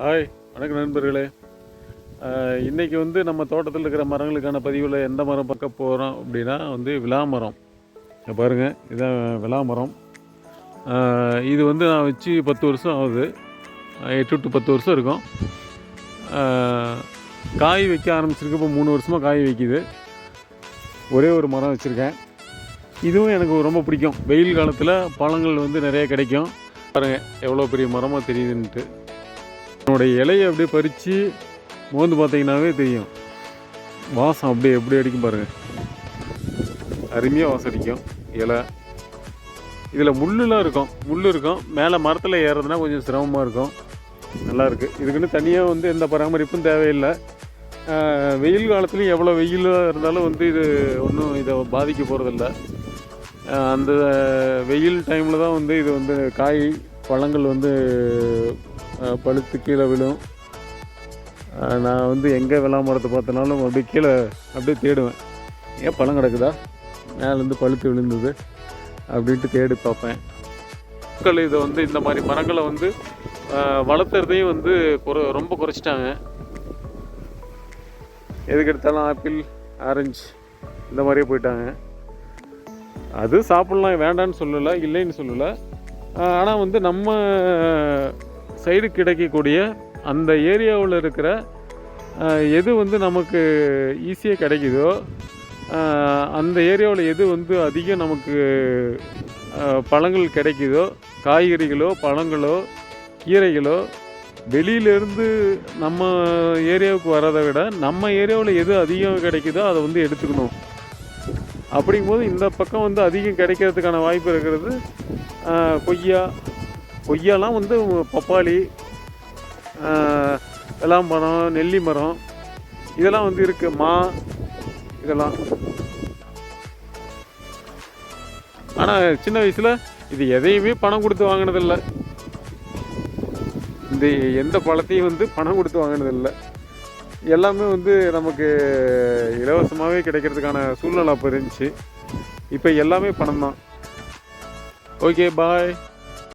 Hi வணக்கம் நண்பர்களே. இன்றைக்கி வந்து நம்ம தோட்டத்தில் இருக்கிற மரங்களுக்கான பதிவில் எந்த மரம் பார்க்க போகிறோம் அப்படின்னா வந்து விளாமரம் பாருங்கள் இதான் விளாமரம் இது வந்து நான் வச்சு பத்து வருஷம் ஆகுது. எட்டு டு பத்து வருஷம் இருக்கும். காய் வைக்க ஆரம்பிச்சிருக்கு இப்போ மூணு வருஷமாக காய் வைக்குது. ஒரே ஒரு மரம் வச்சுருக்கேன். இதுவும் எனக்கு ரொம்ப பிடிக்கும். வெயில் காலத்தில் பழங்கள் வந்து நிறைய கிடைக்கும். பாருங்கள் எவ்வளோ பெரிய மரமாக தெரியுதுன்ட்டு என்னுடைய இலையை அப்படியே பறித்து மோந்து பார்த்தீங்கன்னாவே தெரியும். வாசம் அப்படியே எப்படி அடிக்கும் பாருங்கள் அருமையாக வாசம் அடிக்கும் இலை. இதில் முள்ளுலாம் இருக்கும். முள் இருக்கும். மேலே மரத்தில் ஏறுறதுனா கொஞ்சம் சிரமமாக இருக்கும். நல்லாயிருக்கு இதுக்குன்னு தனியாக வந்து எந்த பராமரிப்பும் தேவையில்லை. வெயில் காலத்துலேயும் எவ்வளோ வெயிலாக இருந்தாலும் வந்து இது ஒன்றும் இதை பாதிக்க போகிறதில்ல அந்த வெயில் டைமில் தான் வந்து இது வந்து காய் பழங்கள் வந்து பழுத்து கீழே விழும். நான் வந்து எங்கே விளாமரத்தை பார்த்தனாலும் அப்படியே கீழே அப்படியே தேடுவேன். ஏன் பழம் கிடக்குதா? மேலேருந்து பழுத்து விழுந்தது. அப்படின்ட்டு தேடி பார்ப்பேன். மக்கள் இதை வந்து இந்த மாதிரி மரங்களை வந்து வளர்த்துறதையும் வந்து குறை ரொம்ப குறைச்சிட்டாங்க. எதுக்கு எடுத்தாலும் ஆப்பிள் ஆரஞ்சு இந்த மாதிரியே போயிட்டாங்க. அது சாப்பிட்லாம் வேண்டான்னு சொல்லலை இல்லைன்னு சொல்லலை. ஆனால் வந்து நம்ம சைடு கிடைக்கக்கூடிய அந்த ஏரியாவில் இருக்கிற எது வந்து நமக்கு ஈஸியாக கிடைக்குதோ அந்த ஏரியாவில் எது வந்து அதிகம் நமக்கு பழங்கள் கிடைக்குதோ காய்கறிகளோ பழங்களோ கீரைகளோ வெளியிலேருந்து நம்ம ஏரியாவுக்கு வரதை விட நம்ம ஏரியாவில் எது அதிகம் கிடைக்குதோ அதை வந்து எடுத்துக்கணும். அப்படிங்கும்போது இந்த பக்கம் வந்து அதிகம் கிடைக்கிறதுக்கான வாய்ப்பு இருக்கிறது கொய்யா கொய்யாலாம் வந்து பப்பாளி எல்லாம் மரம் நெல்லி மரம் இதெல்லாம் வந்து இருக்குது மா இதெல்லாம். ஆனால் சின்ன வயசில் இது எதையுமே பணம் கொடுத்து வாங்கினதில்லை. இந்த எந்த பழத்தையும் வந்து பணம் கொடுத்து வாங்கினதில்லை. எல்லாமே வந்து நமக்கு இலவசமாகவே கிடைக்கிறதுக்கான சூழ்நிலை அப்போ இருந்துச்சு. இப்போ எல்லாமே பணம் தான் ஓகே பாய்.